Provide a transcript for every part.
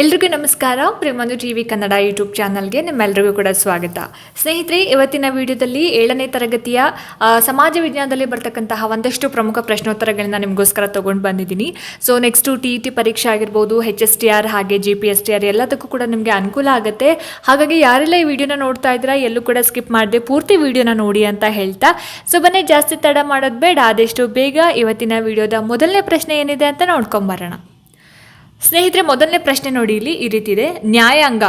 ಎಲ್ರಿಗೂ ನಮಸ್ಕಾರ. ಪ್ರೇಮಂದು ಟಿ ವಿ ಕನ್ನಡ ಯೂಟ್ಯೂಬ್ ಚಾನಲ್ಗೆ ನಿಮ್ಮೆಲ್ಲರಿಗೂ ಕೂಡ ಸ್ವಾಗತ. ಸ್ನೇಹಿತರೆ, ಇವತ್ತಿನ ವಿಡಿಯೋದಲ್ಲಿ ಏಳನೇ ತರಗತಿಯ ಸಮಾಜ ವಿಜ್ಞಾನದಲ್ಲಿ ಬರ್ತಕ್ಕಂತಹ ಒಂದಷ್ಟು ಪ್ರಮುಖ ಪ್ರಶ್ನೋತ್ತರಗಳನ್ನ ನಿಮಗೋಸ್ಕರ ತೊಗೊಂಡು ಬಂದಿದ್ದೀನಿ. So next T E T ಪರೀಕ್ಷೆ ಆಗಿರ್ಬೋದು ಹೆಚ್ ಎಸ್ ಟಿ ಆರ್ ಹಾಗೆ G P S T R ಎಲ್ಲದಕ್ಕೂ ಕೂಡ ನಿಮಗೆ ಅನುಕೂಲ ಆಗುತ್ತೆ. ಹಾಗಾಗಿ ಯಾರೆಲ್ಲ ಈ ವಿಡಿಯೋನ ನೋಡ್ತಾ ಇದ್ದೀರಾ, ಎಲ್ಲೂ ಕೂಡ ಸ್ಕಿಪ್ ಮಾಡದೆ ಪೂರ್ತಿ ವಿಡಿಯೋನ ನೋಡಿ ಅಂತ ಹೇಳ್ತಾ. ಸೊ ಬನ್ನಿ, ಜಾಸ್ತಿ ತಡ ಮಾಡೋದು ಬೇಡ, ಆದಷ್ಟು ಬೇಗ ಇವತ್ತಿನ ವಿಡಿಯೋದ ಮೊದಲನೇ ಪ್ರಶ್ನೆ ಏನಿದೆ ಅಂತ ನೋಡ್ಕೊಂಬರೋಣ. ಸ್ನೇಹಿತರೆ, ಮೊದಲನೇ ಪ್ರಶ್ನೆ ನೋಡಿ, ಇಲ್ಲಿ ಈ ರೀತಿ ಇದೆ. ನ್ಯಾಯಾಂಗ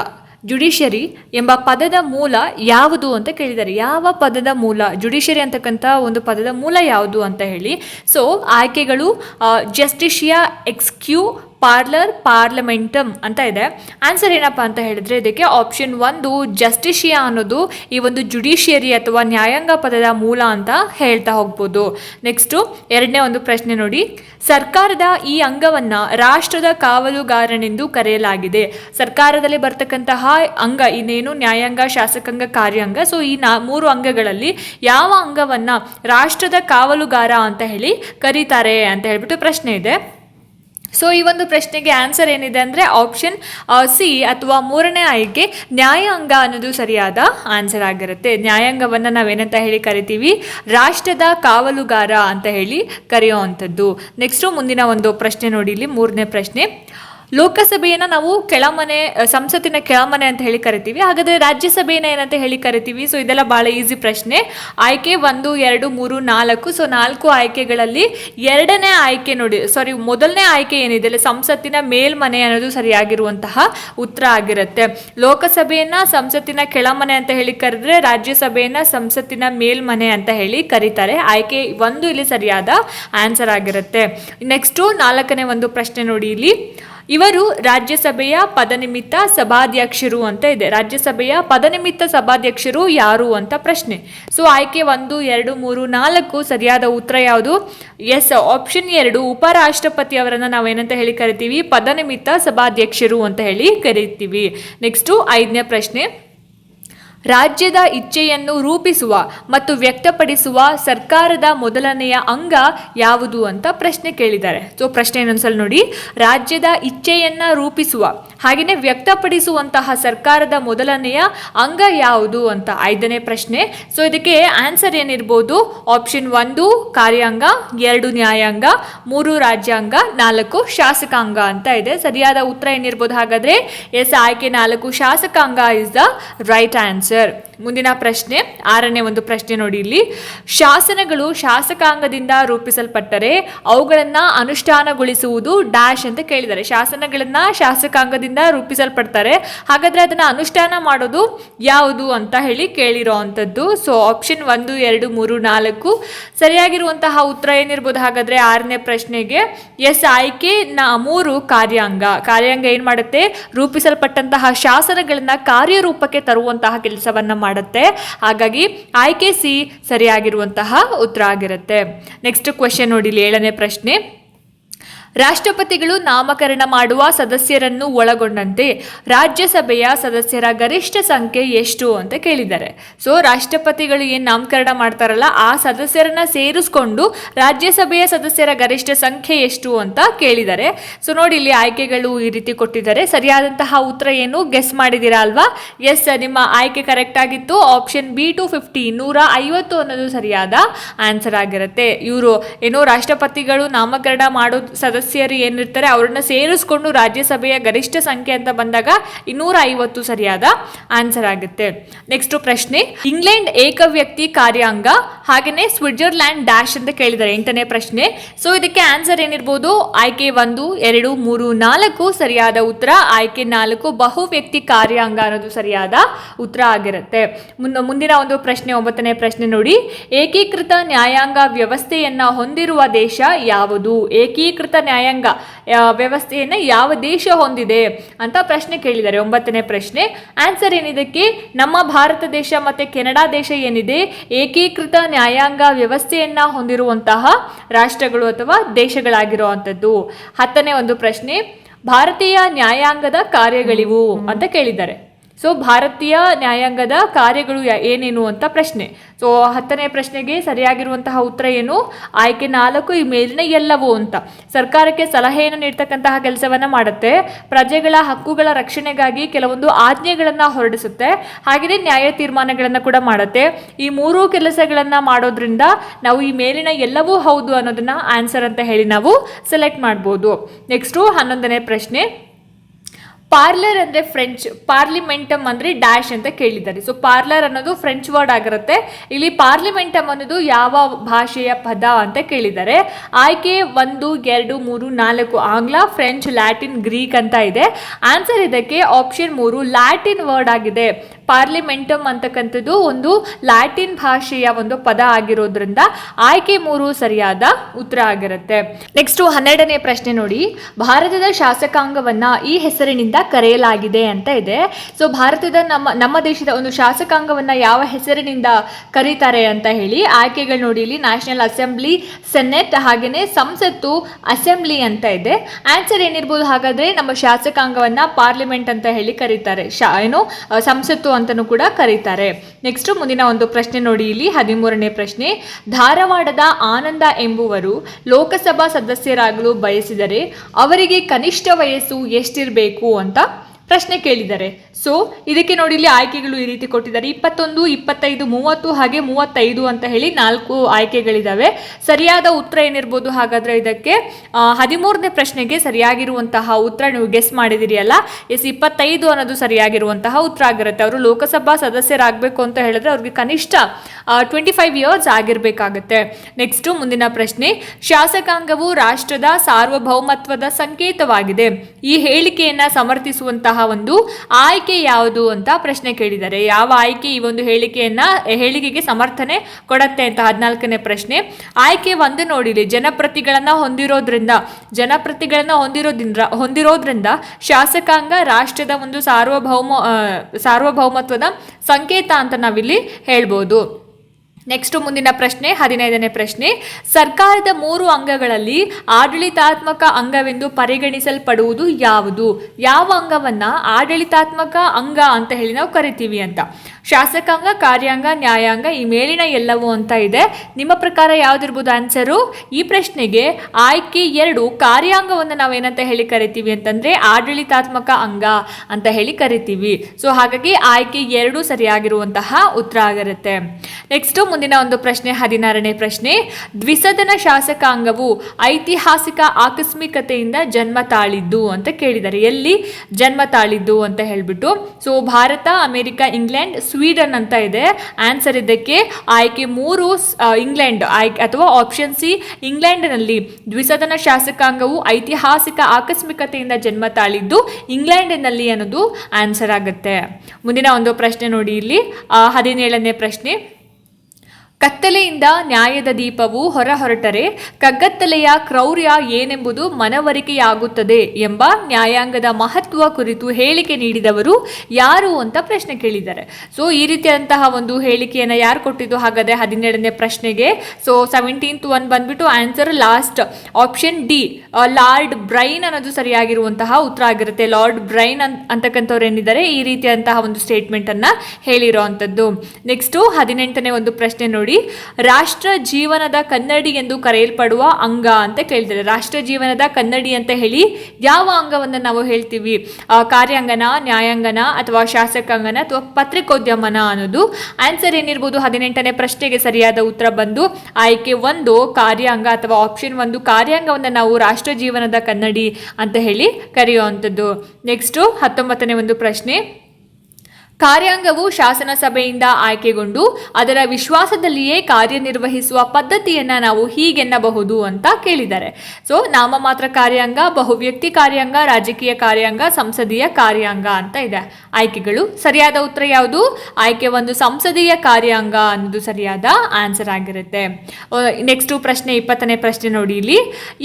ಜುಡಿಷರಿ ಎಂಬ ಪದದ ಮೂಲ ಯಾವುದು ಅಂತ ಕೇಳಿದ್ದಾರೆ. ಯಾವ ಪದದ ಮೂಲ? ಜುಡಿಷರಿ ಅಂತಕ್ಕಂಥ ಒಂದು ಪದದ ಮೂಲ ಯಾವುದು ಅಂತ ಹೇಳಿ. ಸೊ ಆಯ್ಕೆಗಳು ಜಸ್ಟಿಷಿಯಾ ಎಕ್ಸ್ಕ್ಯೂ ಪಾರ್ಲರ್ ಪಾರ್ಲಮೆಂಟಮ್ ಅಂತ ಇದೆ. ಆನ್ಸರ್ ಏನಪ್ಪ ಅಂತ ಹೇಳಿದ್ರೆ ಇದಕ್ಕೆ ಆಪ್ಷನ್ ಒಂದು ಜಸ್ಟಿಷಿಯಾ ಅನ್ನೋದು ಈ ಒಂದು ಜುಡಿಷಿಯರಿ ಅಥವಾ ನ್ಯಾಯಾಂಗ ಪದದ ಮೂಲ ಅಂತ ಹೇಳ್ತಾ ಹೋಗ್ಬೋದು. ನೆಕ್ಸ್ಟು ಎರಡನೇ ಒಂದು ಪ್ರಶ್ನೆ ನೋಡಿ. ಸರ್ಕಾರದ ಈ ಅಂಗವನ್ನ ರಾಷ್ಟ್ರದ ಕಾವಲುಗಾರನೆಂದು ಕರೆಯಲಾಗಿದೆ. ಸರ್ಕಾರದಲ್ಲಿ ಬರ್ತಕ್ಕಂತಹ ಅಂಗ, ಇನ್ನೇನು ನ್ಯಾಯಾಂಗ, ಶಾಸಕಾಂಗ, ಕಾರ್ಯಾಂಗ ಸೊ ಈ ನಾ ಮೂರು ಅಂಗಗಳಲ್ಲಿ ಯಾವ ಅಂಗವನ್ನ ರಾಷ್ಟ್ರದ ಕಾವಲುಗಾರ ಅಂತ ಹೇಳಿ ಕರೀತಾರೆ ಅಂತ ಹೇಳ್ಬಿಟ್ಟು ಪ್ರಶ್ನೆ ಇದೆ. ಸೊ ಈ ಒಂದು ಪ್ರಶ್ನೆಗೆ ಆನ್ಸರ್ ಏನಿದೆ ಅಂದರೆ ಆಪ್ಷನ್ ಸಿ ಅಥವಾ ಮೂರನೇ ಆಯ್ಕೆ ನ್ಯಾಯಾಂಗ ಅನ್ನೋದು ಸರಿಯಾದ ಆನ್ಸರ್ ಆಗಿರುತ್ತೆ. ನ್ಯಾಯಾಂಗವನ್ನು ನಾವೇನಂತ ಹೇಳಿ ಕರಿತೀವಿ? ರಾಷ್ಟ್ರದ ಕಾವಲುಗಾರ ಅಂತ ಹೇಳಿ ಕರೆಯುವಂಥದ್ದು. ನೆಕ್ಸ್ಟು ಮುಂದಿನ ಒಂದು ಪ್ರಶ್ನೆ ನೋಡಿ ಇಲ್ಲಿ ಮೂರನೇ ಪ್ರಶ್ನೆ. ಲೋಕಸಭೆಯನ್ನು ನಾವು ಕೆಳಮನೆ ಸಂಸತ್ತಿನ ಕೆಳಮನೆ ಅಂತ ಹೇಳಿ ಕರಿತೀವಿ. ಹಾಗಾದರೆ ರಾಜ್ಯಸಭೆಯನ್ನು ಏನಂತ ಹೇಳಿ ಕರಿತೀವಿ? ಸೊ ಇದೆಲ್ಲ ಭಾಳ ಈಸಿ ಪ್ರಶ್ನೆ. ಆಯ್ಕೆ ಒಂದು, ಎರಡು, ಮೂರು, ನಾಲ್ಕು. ಸೊ ನಾಲ್ಕು ಆಯ್ಕೆಗಳಲ್ಲಿ ಎರಡನೇ ಆಯ್ಕೆ ನೋಡಿ ಸಾರಿ ಮೊದಲನೇ ಆಯ್ಕೆ ಏನಿದೆ ಸಂಸತ್ತಿನ ಮೇಲ್ಮನೆ ಅನ್ನೋದು ಸರಿಯಾಗಿರುವಂತಹ ಉತ್ತರ ಆಗಿರುತ್ತೆ. ಲೋಕಸಭೆಯನ್ನ ಸಂಸತ್ತಿನ ಕೆಳಮನೆ ಅಂತ ಹೇಳಿ ಕರೆದ್ರೆ ರಾಜ್ಯಸಭೆಯನ್ನ ಸಂಸತ್ತಿನ ಮೇಲ್ಮನೆ ಅಂತ ಹೇಳಿ ಕರೀತಾರೆ. ಆಯ್ಕೆ ಒಂದು ಇಲ್ಲಿ ಸರಿಯಾದ ಆನ್ಸರ್ ಆಗಿರುತ್ತೆ. ನೆಕ್ಸ್ಟು ನಾಲ್ಕನೇ ಒಂದು ಪ್ರಶ್ನೆ ನೋಡಿ ಇಲ್ಲಿ. ಇವರು ರಾಜ್ಯಸಭೆಯ ಪದನಿಮಿತ್ತ ಸಭಾಧ್ಯಕ್ಷರು ಅಂತ ಇದೆ. ರಾಜ್ಯಸಭೆಯ ಪದನಿಮಿತ್ತ ಸಭಾಧ್ಯಕ್ಷರು ಯಾರು ಅಂತ ಪ್ರಶ್ನೆ. ಸೊ ಆಯ್ಕೆ ಒಂದು, ಎರಡು, ಮೂರು, ನಾಲ್ಕು ಸರಿಯಾದ ಉತ್ತರ ಯಾವುದು? ಎಸ್ ಆಪ್ಷನ್ ಎರಡು, ಉಪರಾಷ್ಟ್ರಪತಿ ಅವರನ್ನ ನಾವೇನಂತ ಹೇಳಿ ಕರಿತೀವಿ? ಪದನಿಮಿತ್ತ ಸಭಾಧ್ಯಕ್ಷರು ಅಂತ ಹೇಳಿ ಕರಿತೀವಿ. ನೆಕ್ಸ್ಟು ಐದನೇ ಪ್ರಶ್ನೆ. ರಾಜ್ಯದ ಇಚ್ಛೆಯನ್ನು ರೂಪಿಸುವ ಮತ್ತು ವ್ಯಕ್ತಪಡಿಸುವ ಸರ್ಕಾರದ ಮೊದಲನೆಯ ಅಂಗ ಯಾವುದು ಅಂತ ಪ್ರಶ್ನೆ ಕೇಳಿದ್ದಾರೆ. ಸೊ, ಪ್ರಶ್ನೆ ಇನ್ನೊಂದ್ಸಲ ನೋಡಿ. ರಾಜ್ಯದ ಇಚ್ಛೆಯನ್ನ ರೂಪಿಸುವ ಹಾಗೆಯೇ ವ್ಯಕ್ತಪಡಿಸುವಂತಹ ಸರ್ಕಾರದ ಮೊದಲನೆಯ ಅಂಗ ಯಾವುದು ಅಂತ ಐದನೇ ಪ್ರಶ್ನೆ. ಸೊ, ಇದಕ್ಕೆ ಆನ್ಸರ್ ಏನಿರ್ಬೋದು? ಆಪ್ಷನ್ ಒಂದು, ಕಾರ್ಯಾಂಗ. ಎರಡು, ನ್ಯಾಯಾಂಗ. ಮೂರು, ರಾಜ್ಯಾಂಗ. ನಾಲ್ಕು, ಶಾಸಕಾಂಗ ಅಂತ ಇದೆ. ಸರಿಯಾದ ಉತ್ತರ ಏನಿರ್ಬೋದು ಹಾಗಾದ್ರೆ? ಎಸ್, ಆಯ್ಕೆ ನಾಲ್ಕು, ಶಾಸಕಾಂಗ is the right answer kanser, ಮುಂದಿನ ಪ್ರಶ್ನೆ, ಆರನೇ ಒಂದು ಪ್ರಶ್ನೆ ನೋಡಿ ಇಲ್ಲಿ. ಶಾಸನಗಳು ಶಾಸಕಾಂಗದಿಂದ ರೂಪಿಸಲ್ಪಟ್ಟರೆ ಅವುಗಳನ್ನು ಅನುಷ್ಠಾನಗೊಳಿಸುವುದು ಡ್ಯಾಶ್ ಅಂತ ಕೇಳಿದ್ದಾರೆ. ಶಾಸನಗಳನ್ನ ಶಾಸಕಾಂಗದಿಂದ ರೂಪಿಸಲ್ಪಡ್ತಾರೆ. ಹಾಗಾದ್ರೆ ಅದನ್ನ ಅನುಷ್ಠಾನ ಮಾಡೋದು ಯಾವುದು ಅಂತ ಹೇಳಿ ಕೇಳಿರೋ ಅಂಥದ್ದು. ಸೊ ಆಪ್ಷನ್ ಒಂದು, ಎರಡು, ಮೂರು, ನಾಲ್ಕು. ಸರಿಯಾಗಿರುವಂತಹ ಉತ್ತರ ಏನಿರ್ಬೋದು? ಹಾಗಾದ್ರೆ ಆರನೇ ಪ್ರಶ್ನೆಗೆ, ಎಸ್, ಆಯ್ಕೆ ನ ಮೂರು ಕಾರ್ಯಾಂಗ. ಕಾರ್ಯಾಂಗ ಏನ್ ಮಾಡುತ್ತೆ? ರೂಪಿಸಲ್ಪಟ್ಟಂತಹ ಶಾಸನಗಳನ್ನ ಕಾರ್ಯರೂಪಕ್ಕೆ ತರುವಂತಹ ಕೆಲಸವನ್ನ ಮಾಡುತ್ತೆ. ಹಾಗಾಗಿ ಆಯ್ಕೆ ಸಿ ಸರಿಯಾಗಿರುವಂತಹ ಉತ್ತರ ಆಗಿರುತ್ತೆ. ನೆಕ್ಸ್ಟ್ ಕ್ವೆಶನ್ ನೋಡಿ ಏಳನೇ ಪ್ರಶ್ನೆ. ರಾಷ್ಟ್ರಪತಿಗಳು ನಾಮಕರಣ ಮಾಡುವ ಸದಸ್ಯರನ್ನು ಒಳಗೊಂಡಂತೆ ರಾಜ್ಯಸಭೆಯ ಸದಸ್ಯರ ಗರಿಷ್ಠ ಸಂಖ್ಯೆ ಎಷ್ಟು ಅಂತ ಕೇಳಿದ್ದಾರೆ. ಸೊ ರಾಷ್ಟ್ರಪತಿಗಳು ಏನು ನಾಮಕರಣ ಮಾಡ್ತಾರಲ್ಲ, ಆ ಸದಸ್ಯರನ್ನ ಸೇರಿಸ್ಕೊಂಡು ರಾಜ್ಯಸಭೆಯ ಸದಸ್ಯರ ಗರಿಷ್ಠ ಸಂಖ್ಯೆ ಎಷ್ಟು ಅಂತ ಕೇಳಿದ್ದಾರೆ. ಸೊ ನೋಡಿ, ಇಲ್ಲಿ ಆಯ್ಕೆಗಳು ಈ ರೀತಿ ಕೊಟ್ಟಿದ್ದಾರೆ. ಸರಿಯಾದಂತಹ ಉತ್ತರ ಏನು? ಗೆಸ್ ಮಾಡಿದ್ದೀರಾ ಅಲ್ವಾ? ಎಸ್ ನಿಮ್ಮ ಆಯ್ಕೆ ಕರೆಕ್ಟ್ ಆಗಿತ್ತು. ಆಪ್ಷನ್ ಬಿ ಟು ಫಿಫ್ಟಿ ನೂರ ಐವತ್ತು ಅನ್ನೋದು ಸರಿಯಾದ ಆನ್ಸರ್ ಆಗಿರುತ್ತೆ. ಇವರು ಏನೋ ರಾಷ್ಟ್ರಪತಿಗಳು ನಾಮಕರಣ ಮಾಡೋ ಸದಸ್ಯರು ಏನಿರ್ತಾರೆ, ಅವ್ರನ್ನ ಸೇರಿಸ್ಕೊಂಡು ರಾಜ್ಯಸಭೆಯ ಗರಿಷ್ಠ ಸಂಖ್ಯೆ ಅಂತ ಬಂದಾಗ ಇನ್ನೂರ ಐವತ್ತು ಸರಿಯಾದ ಆನ್ಸರ್ ಆಗುತ್ತೆ. ನೆಕ್ಸ್ಟ್ ಪ್ರಶ್ನೆ, ಇಂಗ್ಲೆಂಡ್ ಏಕವ್ಯಕ್ತಿ ಕಾರ್ಯಾಂಗ ಹಾಗೆಯೇ ಸ್ವಿಟ್ಜರ್ಲ್ಯಾಂಡ್ ಡ್ಯಾಶ್ ಅಂತ ಕೇಳಿದ್ದಾರೆ, ಎಂಟನೇ ಪ್ರಶ್ನೆ. ಸೊ ಇದಕ್ಕೆ ಆನ್ಸರ್ ಏನಿರ್ಬೋದು? ಆಯ್ಕೆ ಒಂದು, ಎರಡು, ಮೂರು, ನಾಲ್ಕು ಸರಿಯಾದ ಉತ್ತರ, ಆಯ್ಕೆ ನಾಲ್ಕು ಬಹು ವ್ಯಕ್ತಿ ಕಾರ್ಯಾಂಗ ಅನ್ನೋದು ಸರಿಯಾದ ಉತ್ತರ ಆಗಿರುತ್ತೆ. ಮುಂದಿನ ಒಂದು ಪ್ರಶ್ನೆ, ಒಂಬತ್ತನೇ ಪ್ರಶ್ನೆ ನೋಡಿ. ಏಕೀಕೃತ ನ್ಯಾಯಾಂಗ ವ್ಯವಸ್ಥೆಯನ್ನ ಹೊಂದಿರುವ ದೇಶ ಯಾವುದು? ಏಕೀಕೃತ ನ್ಯಾಯಾಂಗ ವ್ಯವಸ್ಥೆಯನ್ನು ಯಾವ ದೇಶ ಹೊಂದಿದೆ ಅಂತ ಪ್ರಶ್ನೆ ಕೇಳಿದ್ದಾರೆ. ಒಂಬತ್ತನೇ ಪ್ರಶ್ನೆ, ಆನ್ಸರ್ ಏನಿದಕ್ಕೆ? ನಮ್ಮ ಭಾರತ ದೇಶ ಮತ್ತೆ ಕೆನಡಾ ದೇಶ ಏನಿದೆ? ಏಕೀಕೃತ ನ್ಯಾಯಾಂಗ ವ್ಯವಸ್ಥೆಯನ್ನ ಹೊಂದಿರುವಂತಹ ರಾಷ್ಟ್ರಗಳು ಅಥವಾ ದೇಶಗಳಾಗಿರುವಂಥದ್ದು. ಹತ್ತನೇ ಒಂದು ಪ್ರಶ್ನೆ, ಭಾರತೀಯ ನ್ಯಾಯಾಂಗದ ಕಾರ್ಯಗಳಿವು ಅಂತ ಕೇಳಿದ್ದಾರೆ. ಸೊ ಭಾರತೀಯ ನ್ಯಾಯಾಂಗದ ಕಾರ್ಯಗಳು ಏನೇನು ಅಂತ ಪ್ರಶ್ನೆ. ಸೊ ಹತ್ತನೇ ಪ್ರಶ್ನೆಗೆ ಸರಿಯಾಗಿರುವಂತಹ ಉತ್ತರ ಏನು? ಆಯ್ಕೆ ನಾಲ್ಕು ಈ ಮೇಲಿನ ಎಲ್ಲವೂ ಅಂತ. ಸರ್ಕಾರಕ್ಕೆ ಸಲಹೆಯನ್ನು ನೀಡ್ತಕ್ಕಂತಹ ಕೆಲಸವನ್ನ ಮಾಡುತ್ತೆ. ಪ್ರಜೆಗಳ ಹಕ್ಕುಗಳ ರಕ್ಷಣೆಗಾಗಿ ಕೆಲವೊಂದು ಆಜ್ಞೆಗಳನ್ನು ಹೊರಡಿಸುತ್ತೆ. ಹಾಗೆಯೇ ನ್ಯಾಯ ತೀರ್ಮಾನಗಳನ್ನು ಕೂಡ ಮಾಡುತ್ತೆ. ಈ ಮೂರು ಕೆಲಸಗಳನ್ನು ಮಾಡೋದ್ರಿಂದ ನಾವು ಈ ಮೇಲಿನ ಎಲ್ಲವೂ ಹೌದು ಅನ್ನೋದನ್ನು ಆನ್ಸರ್ ಅಂತ ಹೇಳಿ ನಾವು ಸೆಲೆಕ್ಟ್ ಮಾಡ್ಬೋದು. ನೆಕ್ಸ್ಟು ಹನ್ನೊಂದನೇ ಪ್ರಶ್ನೆ. ಪಾರ್ಲರ್ ಅಂದರೆ ಫ್ರೆಂಚ್ ಪಾರ್ಲಿಮೆಂಟಮ್ ಅಂದರೆ ಡ್ಯಾಶ್ ಅಂತ ಕೇಳಿದ್ದಾರೆ. ಸೊ ಪಾರ್ಲರ್ ಅನ್ನೋದು ಫ್ರೆಂಚ್ ವರ್ಡ್ ಆಗಿರುತ್ತೆ. ಇಲ್ಲಿ ಪಾರ್ಲಿಮೆಂಟಮ್ ಅನ್ನೋದು ಯಾವ ಭಾಷೆಯ ಪದ ಅಂತ ಕೇಳಿದ್ದಾರೆ. ಆಯ್ಕೆ ಒಂದು, ಎರಡು, ಮೂರು, ನಾಲ್ಕು ಆಂಗ್ಲ ಫ್ರೆಂಚ್ ಲ್ಯಾಟಿನ್ ಗ್ರೀಕ್ ಅಂತ ಇದೆ. ಆನ್ಸರ್ ಇದಕ್ಕೆ ಆಪ್ಷನ್ ಮೂರು ಲ್ಯಾಟಿನ್ ವರ್ಡ್ ಆಗಿದೆ. ಪಾರ್ಲಿಮೆಂಟಮ್ ಅಂತಕ್ಕಂಥದ್ದು ಒಂದು ಲ್ಯಾಟಿನ್ ಭಾಷೆಯ ಒಂದು ಪದ ಆಗಿರೋದ್ರಿಂದ ಆಯ್ಕೆ ಮೂರು ಸರಿಯಾದ ಉತ್ತರ ಆಗಿರುತ್ತೆ. ನೆಕ್ಸ್ಟ್ ಹನ್ನೆರಡನೇ ಪ್ರಶ್ನೆ ನೋಡಿ. ಭಾರತದ ಶಾಸಕಾಂಗವನ್ನ ಈ ಹೆಸರಿನಿಂದ ಕರೆಯಲಾಗಿದೆ ಅಂತ ಇದೆ. ಸೊ ಭಾರತದ ನಮ್ಮ ನಮ್ಮ ದೇಶದ ಒಂದು ಶಾಸಕಾಂಗವನ್ನ ಯಾವ ಹೆಸರಿನಿಂದ ಕರೀತಾರೆ ಅಂತ ಹೇಳಿ ಆಯ್ಕೆಗಳು ನೋಡಿ. ಇಲ್ಲಿ ನ್ಯಾಷನಲ್ ಅಸೆಂಬ್ಲಿ ಸೆನೆಟ್ ಹಾಗೇನೆ ಸಂಸತ್ತು ಅಸೆಂಬ್ಲಿ ಅಂತ ಇದೆ. ಆನ್ಸರ್ ಏನಿರ್ಬೋದು ಹಾಗಾದ್ರೆ ನಮ್ಮ ಶಾಸಕಾಂಗವನ್ನ ಪಾರ್ಲಿಮೆಂಟ್ ಅಂತ ಹೇಳಿ ಕರೀತಾರೆ. ಶಾ, ಏನು ಸಂಸತ್ತು ಅಂತಲೂ ಕೂಡ ಕರೀತಾರೆ. ನೆಕ್ಸ್ಟ್ ಮುಂದಿನ ಒಂದು ಪ್ರಶ್ನೆ ನೋಡಿ, ಇಲ್ಲಿ ಹದಿಮೂರನೇ ಪ್ರಶ್ನೆ. ಧಾರವಾಡದ ಆನಂದ ಎಂಬುವರು ಲೋಕಸಭಾ ಸದಸ್ಯರಾಗಲು ಬಯಸಿದರೆ ಅವರಿಗೆ ಕನಿಷ್ಠ ವಯಸ್ಸು ಎಷ್ಟಿರಬೇಕು ಅಂತ ಪ್ರಶ್ನೆ ಕೇಳಿದ್ದಾರೆ ಸೊ ಇದಕ್ಕೆ ನೋಡಿ ಇಲ್ಲಿ ಆಯ್ಕೆಗಳು ಈ ರೀತಿ ಕೊಟ್ಟಿದ್ದಾರೆ. ಇಪ್ಪತ್ತೊಂದು, ಇಪ್ಪತ್ತೈದು, ಮೂವತ್ತು ಹಾಗೆ ಮೂವತ್ತೈದು ಅಂತ ಹೇಳಿ ನಾಲ್ಕು ಆಯ್ಕೆಗಳಿದ್ದಾವೆ ಸರಿಯಾದ ಉತ್ತರ ಏನಿರ್ಬೋದು? ಹಾಗಾದ್ರೆ ಇದಕ್ಕೆ ಹದಿಮೂರನೇ ಪ್ರಶ್ನೆಗೆ ಸರಿಯಾಗಿರುವಂತಹ ಉತ್ತರ ನೀವು ಗೆಸ್ ಮಾಡಿದಿರಿ ಅಲ್ಲ ಎಸ್ ಇಪ್ಪತ್ತೈದು ಅನ್ನೋದು ಸರಿಯಾಗಿರುವಂತಹ ಉತ್ತರ ಆಗಿರುತ್ತೆ. ಅವರು ಲೋಕಸಭಾ ಸದಸ್ಯರಾಗಬೇಕು ಅಂತ ಹೇಳಿದ್ರೆ ಅವ್ರಿಗೆ ಕನಿಷ್ಠ ಟ್ವೆಂಟಿ ಫೈವ್ ಇಯರ್ಸ್ ಆಗಿರಬೇಕಾಗತ್ತೆ. ನೆಕ್ಸ್ಟು ಮುಂದಿನ ಪ್ರಶ್ನೆ. ಶಾಸಕಾಂಗವು ರಾಷ್ಟ್ರದ ಸಾರ್ವಭೌಮತ್ವದ ಸಂಕೇತವಾಗಿದೆ. ಈ ಹೇಳಿಕೆಯನ್ನ ಸಮರ್ಥಿಸುವಂತಹ ಒಂದು ಆಯ್ಕೆ ಯಾವುದು ಅಂತ ಪ್ರಶ್ನೆ ಕೇಳಿದ್ದಾರೆ ಯಾವ ಆಯ್ಕೆ ಈ ಒಂದು ಹೇಳಿಕೆಯನ್ನ, ಹೇಳಿಕೆಗೆ ಸಮರ್ಥನೆ ಕೊಡತ್ತೆ ಅಂತ ಹದಿನಾಲ್ಕನೇ ಪ್ರಶ್ನೆ. ಆಯ್ಕೆ ಒಂದು ನೋಡಿಲಿ ಜನಪ್ರತಿಗಳನ್ನ ಹೊಂದಿರೋದ್ರಿಂದ ಜನಪ್ರತಿಗಳನ್ನ ಹೊಂದಿರೋದ್ರಿಂದ ಹೊಂದಿರೋದ್ರಿಂದ ಶಾಸಕಾಂಗ ರಾಷ್ಟ್ರದ ಒಂದು ಸಾರ್ವಭೌಮ ಸಾರ್ವಭೌಮತ್ವದ ಸಂಕೇತ ಅಂತ ನಾವಿಲ್ಲಿ ಹೇಳ್ಬೋದು. ನೆಕ್ಸ್ಟ್ ಮುಂದಿನ ಪ್ರಶ್ನೆ, ಹದಿನೈದನೇ ಪ್ರಶ್ನೆ. ಸರ್ಕಾರದ ಮೂರು ಅಂಗಗಳಲ್ಲಿ ಆಡಳಿತಾತ್ಮಕ ಅಂಗವೆಂದು ಪರಿಗಣಿಸಲ್ಪಡುವುದು ಯಾವುದು? ಯಾವ ಅಂಗವನ್ನ ಆಡಳಿತಾತ್ಮಕ ಅಂಗ ಅಂತ ಹೇಳಿ ನಾವು ಕರಿತೀವಿ ಅಂತ. ಶಾಸಕಾಂಗ, ಕಾರ್ಯಾಂಗ, ನ್ಯಾಯಾಂಗ ಈ ಮೇಲಿನ ಎಲ್ಲವೂ ಅಂತ ಇದೆ. ನಿಮ್ಮ ಪ್ರಕಾರ ಯಾವ್ದಿರ್ಬೋದು ಆನ್ಸರು ಈ ಪ್ರಶ್ನೆಗೆ ಆಯ್ಕೆ ಎರಡು ಕಾರ್ಯಾಂಗವನ್ನು ನಾವೇನಂತ ಹೇಳಿ ಕರಿತೀವಿ ಅಂತಂದ್ರೆ ಆಡಳಿತಾತ್ಮಕ ಅಂಗ ಅಂತ ಹೇಳಿ ಕರಿತೀವಿ. ಸೊ ಹಾಗಾಗಿ ಆಯ್ಕೆ ಎರಡು ಸರಿಯಾಗಿರುವಂತಹ ಉತ್ತರ ಆಗಿರುತ್ತೆ ನೆಕ್ಸ್ಟ್ ಮುಂದಿನ ಒಂದು ಪ್ರಶ್ನೆ, ಹದಿನಾರನೇ ಪ್ರಶ್ನೆ. ದ್ವಿಸದನ ಶಾಸಕಾಂಗವು ಐತಿಹಾಸಿಕ ಆಕಸ್ಮಿಕತೆಯಿಂದ ಜನ್ಮ ತಾಳಿದ್ದು ಅಂತ ಕೇಳಿದ್ದಾರೆ ಎಲ್ಲಿ ಜನ್ಮ ತಾಳಿದ್ದು ಅಂತ ಹೇಳ್ಬಿಟ್ಟು. So Bharat, America, England, Sweden ಅಂತ ಇದೆ. ಆನ್ಸರ್ ಇದಕ್ಕೆ ಆಯ್ಕೆ ಮೂರು ಇಂಗ್ಲೆಂಡ್, ಆಯ್ಕೆ ಅಥವಾ ಆಪ್ಷನ್ ಸಿ, ಇಂಗ್ಲೆಂಡ್ನಲ್ಲಿ. ದ್ವಿಸದನ ಶಾಸಕಾಂಗವು ಐತಿಹಾಸಿಕ ಆಕಸ್ಮಿಕತೆಯಿಂದ ಜನ್ಮ ತಾಳಿದ್ದು ಇಂಗ್ಲೆಂಡ್ನಲ್ಲಿ ಅನ್ನೋದು ಆನ್ಸರ್ ಆಗುತ್ತೆ. ಮುಂದಿನ ಒಂದು ಪ್ರಶ್ನೆ ನೋಡಿ ಇಲ್ಲಿ. ಹದಿನೇಳನೇ ಪ್ರಶ್ನೆ. ಕತ್ತಲೆಯಿಂದ ನ್ಯಾಯದ ದೀಪವು ಹೊರ ಹೊರಟರೆ ಕಗ್ಗತ್ತಲೆಯ ಕ್ರೌರ್ಯ ಏನೆಂಬುದು ಮನವರಿಕೆಯಾಗುತ್ತದೆ ಎಂಬ ನ್ಯಾಯಾಂಗದ ಮಹತ್ವ ಕುರಿತು ಹೇಳಿಕೆ ನೀಡಿದವರು ಯಾರು ಅಂತ ಪ್ರಶ್ನೆ ಕೇಳಿದ್ದಾರೆ. ಸೊ ಈ ರೀತಿಯಾದಂತಹ ಒಂದು ಹೇಳಿಕೆಯನ್ನು ಯಾರು ಕೊಟ್ಟಿದ್ದು? ಹಾಗಾದ್ರೆ ಹದಿನೇಳನೇ ಪ್ರಶ್ನೆಗೆ. ಸೊ ಸೆವೆಂಟೀನ್ತ್ ಒನ್ ಬಂದ್ಬಿಟ್ಟು answer last option D Lord Brain ಅನ್ನೋದು ಸರಿಯಾಗಿರುವಂತಹ ಉತ್ತರ ಆಗಿರುತ್ತೆ. ಲಾರ್ಡ್ ಬ್ರೈನ್ ಅಂತ ಅಂತಕ್ಕಂಥವ್ರು ಏನಿದ್ದಾರೆ? ಈ ರೀತಿಯಾದಂತಹ ಒಂದು ಸ್ಟೇಟ್ಮೆಂಟ್ ಅನ್ನ ಹೇಳಿರೋ ಅಂಥದ್ದು ನೆಕ್ಸ್ಟು ಹದಿನೆಂಟನೇ ಒಂದು ಪ್ರಶ್ನೆ ನೋಡಿ. ರಾಷ್ಟ್ರ ಜೀವನದ ಕನ್ನಡಿ ಎಂದು ಕರೆಯಲ್ಪಡುವ ಅಂಗ ಅಂತ ಕೇಳ್ತಾರೆ. ರಾಷ್ಟ್ರ ಜೀವನದ ಕನ್ನಡಿ ಅಂತ ಹೇಳಿ ಯಾವ ಅಂಗವನ್ನು ನಾವು ಹೇಳ್ತೀವಿ? ಕಾರ್ಯಾಂಗನ, ನ್ಯಾಯಾಂಗನ ಅಥವಾ ಶಾಸಕಾಂಗನ ಅಥವಾ ಪತ್ರಿಕೋದ್ಯಮನ ಅನ್ನೋದು. ಆನ್ಸರ್ ಏನಿರ್ಬೋದು? ಹದಿನೆಂಟನೇ ಪ್ರಶ್ನೆಗೆ ಸರಿಯಾದ ಉತ್ತರ ಬಂದು, ಆಯ್ಕೆ ಒಂದು, ಕಾರ್ಯಾಂಗ ಅಥವಾ ಆಪ್ಷನ್ ಒಂದು, ಕಾರ್ಯಾಂಗವನ್ನು ನಾವು ರಾಷ್ಟ್ರ ಜೀವನದ ಕನ್ನಡಿ ಅಂತ ಹೇಳಿ ಕರೆಯುವಂಥದ್ದು. ನೆಕ್ಸ್ಟು ಹತ್ತೊಂಬತ್ತನೇ ಒಂದು ಪ್ರಶ್ನೆ. ಕಾರ್ಯಾಂಗವು ಶಾಸನ ಸಭೆಯಿಂದ ಆಯ್ಕೆಗೊಂಡು ಅದರ ವಿಶ್ವಾಸದಲ್ಲಿಯೇ ಕಾರ್ಯನಿರ್ವಹಿಸುವ ಪದ್ಧತಿಯನ್ನ ನಾವು ಹೀಗೆನ್ನಬಹುದು ಅಂತ ಕೇಳಿದ್ದಾರೆ. ಸೊ ನಾಮಮಾತ್ರ ಕಾರ್ಯಾಂಗ ಬಹುವ್ಯಕ್ತಿ ಕಾರ್ಯಾಂಗ, ರಾಜಕೀಯ ಕಾರ್ಯಾಂಗ, ಸಂಸದೀಯ ಕಾರ್ಯಾಂಗ ಅಂತ ಇದೆ. ಆಯ್ಕೆಗಳು ಸರಿಯಾದ ಉತ್ತರ ಯಾವುದು? ಆಯ್ಕೆ ಒಂದು ಸಂಸದೀಯ ಕಾರ್ಯಾಂಗ ಅನ್ನೋದು ಸರಿಯಾದ ಆನ್ಸರ್ ಆಗಿರುತ್ತೆ. ನೆಕ್ಸ್ಟ್ ಪ್ರಶ್ನೆ, ಇಪ್ಪತ್ತನೇ ಪ್ರಶ್ನೆ ನೋಡಿ ಇಲ್ಲಿ.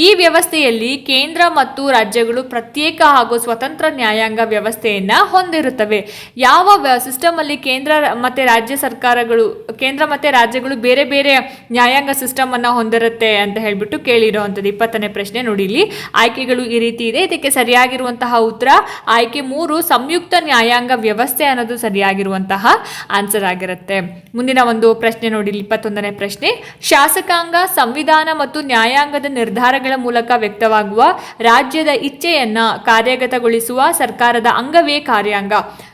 ಈ ವ್ಯವಸ್ಥೆಯಲ್ಲಿ ಕೇಂದ್ರ ಮತ್ತು ರಾಜ್ಯಗಳು ಪ್ರತ್ಯೇಕ ಹಾಗೂ ಸ್ವತಂತ್ರ ನ್ಯಾಯಾಂಗ ವ್ಯವಸ್ಥೆಯನ್ನ ಹೊಂದಿರುತ್ತವೆ. ಯಾವ ಸಿಸ್ಟಮ್ ಅಲ್ಲಿ ಕೇಂದ್ರ ಮತ್ತೆ ರಾಜ್ಯ ಸರ್ಕಾರಗಳು, ಕೇಂದ್ರ ಮತ್ತೆ ರಾಜ್ಯಗಳು ಬೇರೆ ಬೇರೆ ನ್ಯಾಯಾಂಗ ಸಿಸ್ಟಮ್ ಅನ್ನ ಹೊಂದಿರುತ್ತೆ ಅಂತ ಹೇಳ್ಬಿಟ್ಟು ಕೇಳಿರುವಂಥದ್ದು ಇಪ್ಪತ್ತನೇ ಪ್ರಶ್ನೆ ನೋಡಿ ಇಲ್ಲಿ. ಆಯ್ಕೆಗಳು ಈ ರೀತಿ ಇದೆ. ಇದಕ್ಕೆ ಸರಿಯಾಗಿರುವಂತಹ ಉತ್ತರ, ಆಯ್ಕೆ ಮೂರು, ಸಂಯುಕ್ತ ನ್ಯಾಯಾಂಗ ವ್ಯವಸ್ಥೆ ಅನ್ನೋದು ಸರಿಯಾಗಿರುವಂತಹ ಆನ್ಸರ್ ಆಗಿರುತ್ತೆ. ಮುಂದಿನ ಒಂದು ಪ್ರಶ್ನೆ ನೋಡಿ, ಇಪ್ಪತ್ತೊಂದನೇ ಪ್ರಶ್ನೆ. ಶಾಸಕಾಂಗ, ಸಂವಿಧಾನ ಮತ್ತು ನ್ಯಾಯಾಂಗದ ನಿರ್ಧಾರಗಳ ಮೂಲಕ ವ್ಯಕ್ತವಾಗುವ ರಾಜ್ಯದ ಇಚ್ಛೆಯನ್ನ ಕಾರ್ಯಗತಗೊಳಿಸುವ ಸರ್ಕಾರದ ಅಂಗವೇ ಕಾರ್ಯಾಂಗ.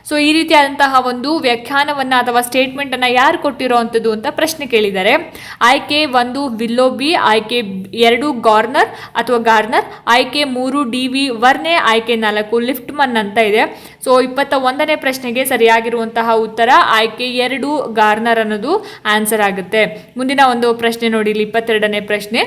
ಸೊ ಈ ರೀತಿಯಾದಂತಹ ಒಂದು ವ್ಯಾಖ್ಯಾನವನ್ನ ಅಥವಾ ಸ್ಟೇಟ್ಮೆಂಟ್ ಅನ್ನ ಯಾರು ಕೊಟ್ಟಿರೋವಂಥದ್ದು ಅಂತ ಪ್ರಶ್ನೆ ಕೇಳಿದ್ದಾರೆ ಆಯ್ಕೆ ಒಂದು ವಿಲ್ಲೋಬಿ ಆಯ್ಕೆ ಎರಡು ಗಾರ್ನರ್ ಅಥವಾ ಗಾರ್ನರ್, ಆಯ್ಕೆ ಮೂರು ಡಿ ವಿ ವರ್ನೆ, ಆಯ್ಕೆ ನಾಲ್ಕು ಲಿಫ್ಟ್ಮನ್ ಅಂತ ಇದೆ. ಸೊ ಇಪ್ಪತ್ತ ಒಂದನೇ ಪ್ರಶ್ನೆಗೆ ಸರಿಯಾಗಿರುವಂತಹ ಉತ್ತರ ಆಯ್ಕೆ ಎರಡು ಗಾರ್ನರ್ ಅನ್ನೋದು ಆನ್ಸರ್ ಆಗುತ್ತೆ. ಮುಂದಿನ ಒಂದು ಪ್ರಶ್ನೆ ನೋಡಿ, ಇಲ್ಲಿ ಇಪ್ಪತ್ತೆರಡನೇ ಪ್ರಶ್ನೆ.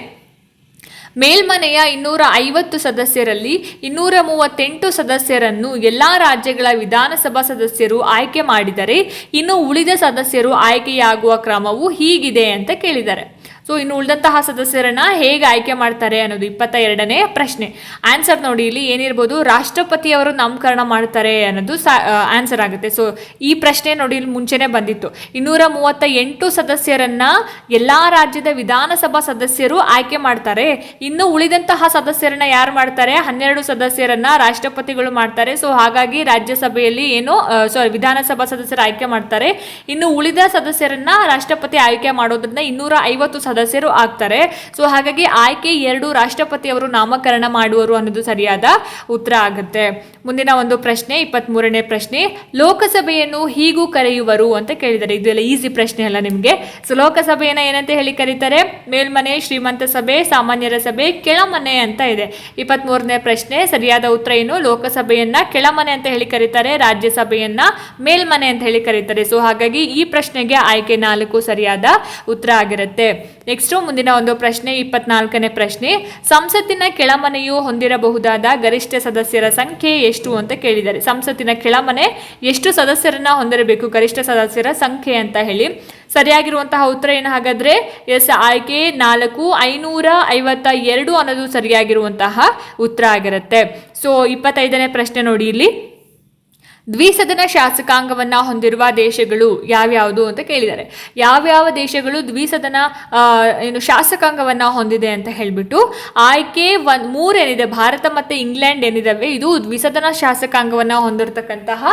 ಮೇಲ್ಮನೆಯ ಇನ್ನೂರ ಐವತ್ತು ಸದಸ್ಯರಲ್ಲಿ ಇನ್ನೂರ ಮೂವತ್ತೆಂಟು ಸದಸ್ಯರನ್ನು ಎಲ್ಲ ರಾಜ್ಯಗಳ ವಿಧಾನಸಭಾ ಸದಸ್ಯರು ಆಯ್ಕೆ ಮಾಡಿದರೆ, ಇನ್ನು ಉಳಿದ ಸದಸ್ಯರು ಆಯ್ಕೆಯಾಗುವ ಕ್ರಮವು ಹೀಗಿದೆ ಅಂತ ಕೇಳಿದ್ದಾರೆ. ಸೊ ಇನ್ನು ಉಳಿದಂತಹ ಸದಸ್ಯರನ್ನ ಹೇಗೆ ಆಯ್ಕೆ ಮಾಡ್ತಾರೆ ಅನ್ನೋದು ಇಪ್ಪತ್ತ ಎರಡನೇ ಪ್ರಶ್ನೆ. ಆನ್ಸರ್ ನೋಡಿ, ಇಲ್ಲಿ ಏನಿರ್ಬೋದು ರಾಷ್ಟ್ರಪತಿಯವರು ನಾಮಕರಣ ಮಾಡ್ತಾರೆ ಅನ್ನೋದು ಆನ್ಸರ್ ಆಗುತ್ತೆ. ಸೊ ಈ ಪ್ರಶ್ನೆ ನೋಡಿ, ಇಲ್ಲಿ ಮುಂಚೆನೆ ಬಂದಿತ್ತು. ಇನ್ನೂರ ಮೂವತ್ತ ಎಂಟು ಸದಸ್ಯರನ್ನ ಎಲ್ಲಾ ರಾಜ್ಯದ ವಿಧಾನಸಭಾ ಸದಸ್ಯರು ಆಯ್ಕೆ ಮಾಡ್ತಾರೆ. ಇನ್ನು ಉಳಿದಂತಹ ಸದಸ್ಯರನ್ನ ಯಾರು ಮಾಡ್ತಾರೆ? ಹನ್ನೆರಡು ಸದಸ್ಯರನ್ನ ರಾಷ್ಟ್ರಪತಿಗಳು ಮಾಡ್ತಾರೆ. ಸೊ ಹಾಗಾಗಿ ರಾಜ್ಯಸಭೆಯಲ್ಲಿ ಏನು ಸಾರಿ ವಿಧಾನಸಭಾ ಸದಸ್ಯರು ಆಯ್ಕೆ ಮಾಡ್ತಾರೆ. ಇನ್ನು ಉಳಿದ ಸದಸ್ಯರನ್ನ ರಾಷ್ಟ್ರಪತಿ ಆಯ್ಕೆ ಮಾಡೋದ್ರಿಂದ ಇನ್ನೂರ ಐವತ್ತು ಸದಸ್ಯರು ಆಗ್ತಾರೆ. ಸೊ ಹಾಗಾಗಿ ಆಯ್ಕೆ ಎರಡು ರಾಷ್ಟ್ರಪತಿ ಅವರು ನಾಮಕರಣ ಮಾಡುವರು ಅನ್ನೋದು ಸರಿಯಾದ ಉತ್ತರ ಆಗುತ್ತೆ. ಮುಂದಿನ ಒಂದು ಪ್ರಶ್ನೆ ಇಪ್ಪತ್ತ್ ಮೂರನೇ ಪ್ರಶ್ನೆ, ಲೋಕಸಭೆಯನ್ನು ಹೀಗೂ ಕರೆಯುವರು ಅಂತ ಕೇಳಿದ್ದಾರೆ. ಎಲ್ಲ ಈಸಿ ಪ್ರಶ್ನೆ ಅಲ್ಲ ನಿಮಗೆ. ಸೊ ಲೋಕಸಭೆಯನ್ನ ಏನಂತ ಹೇಳಿ ಕರೀತಾರೆ? ಮೇಲ್ಮನೆ, ಶ್ರೀಮಂತ ಸಭೆ, ಸಾಮಾನ್ಯರ ಸಭೆ, ಕೆಳಮನೆ ಅಂತ ಇದೆ. ಇಪ್ಪತ್ತ್ ಮೂರನೇ ಪ್ರಶ್ನೆ, ಸರಿಯಾದ ಉತ್ತರ ಏನು? ಲೋಕಸಭೆಯನ್ನ ಕೆಳಮನೆ ಅಂತ ಹೇಳಿ ಕರೀತಾರೆ, ರಾಜ್ಯಸಭೆಯನ್ನ ಮೇಲ್ಮನೆ ಅಂತ ಹೇಳಿ ಕರೀತಾರೆ. ಸೊ ಹಾಗಾಗಿ ಈ ಪ್ರಶ್ನೆಗೆ ಆಯ್ಕೆ ನಾಲ್ಕು ಸರಿಯಾದ ಉತ್ತರ ಆಗಿರುತ್ತೆ. ನೆಕ್ಸ್ಟ್ ಮುಂದಿನ ಒಂದು ಪ್ರಶ್ನೆ, ಇಪ್ಪತ್ನಾಲ್ಕನೇ ಪ್ರಶ್ನೆ. ಸಂಸತ್ತಿನ ಕೆಳಮನೆಯು ಹೊಂದಿರಬಹುದಾದ ಗರಿಷ್ಠ ಸದಸ್ಯರ ಸಂಖ್ಯೆ ಎಷ್ಟು ಅಂತ ಕೇಳಿದ್ದಾರೆ ಸಂಸತ್ತಿನ ಕೆಳಮನೆ ಎಷ್ಟು ಸದಸ್ಯರನ್ನ ಹೊಂದಿರಬೇಕು, ಗರಿಷ್ಠ ಸದಸ್ಯರ ಸಂಖ್ಯೆ ಅಂತ ಹೇಳಿ. ಸರಿಯಾಗಿರುವಂತಹ ಉತ್ತರ ಏನು ಹಾಗಾದ್ರೆ, ಎಸ್, ಆಯ್ಕೆ ನಾಲ್ಕು, ಐನೂರ ಐವತ್ತ ಎರಡು ಅನ್ನೋದು ಸರಿಯಾಗಿರುವಂತಹ ಉತ್ತರ ಆಗಿರುತ್ತೆ. ಸೊ ಇಪ್ಪತ್ತೈದನೇ ಪ್ರಶ್ನೆ ನೋಡಿ ಇಲ್ಲಿ. ದ್ವಿಸದನ ಶಾಸಕಾಂಗವನ್ನು ಹೊಂದಿರುವ ದೇಶಗಳು ಯಾವ್ಯಾವುದು ಅಂತ ಕೇಳಿದ್ದಾರೆ. ಯಾವ್ಯಾವ ದೇಶಗಳು ದ್ವಿಸದನ ಏನು ಶಾಸಕಾಂಗವನ್ನು ಹೊಂದಿದೆ ಅಂತ ಹೇಳಿಬಿಟ್ಟು ಆಯ್ಕೆ ಒಂದ್ ಮೂರೇನಿದೆ ಭಾರತ ಮತ್ತು ಇಂಗ್ಲೆಂಡ್ ಏನಿದಾವೆ, ಇದು ದ್ವಿಸದನ ಶಾಸಕಾಂಗವನ್ನು ಹೊಂದಿರತಕ್ಕಂತಹ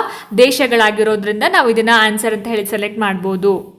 ದೇಶಗಳಾಗಿರೋದ್ರಿಂದ ನಾವು ಇದನ್ನು ಆನ್ಸರ್ ಅಂತ ಹೇಳಿ ಸೆಲೆಕ್ಟ್ ಮಾಡ್ಬೋದು.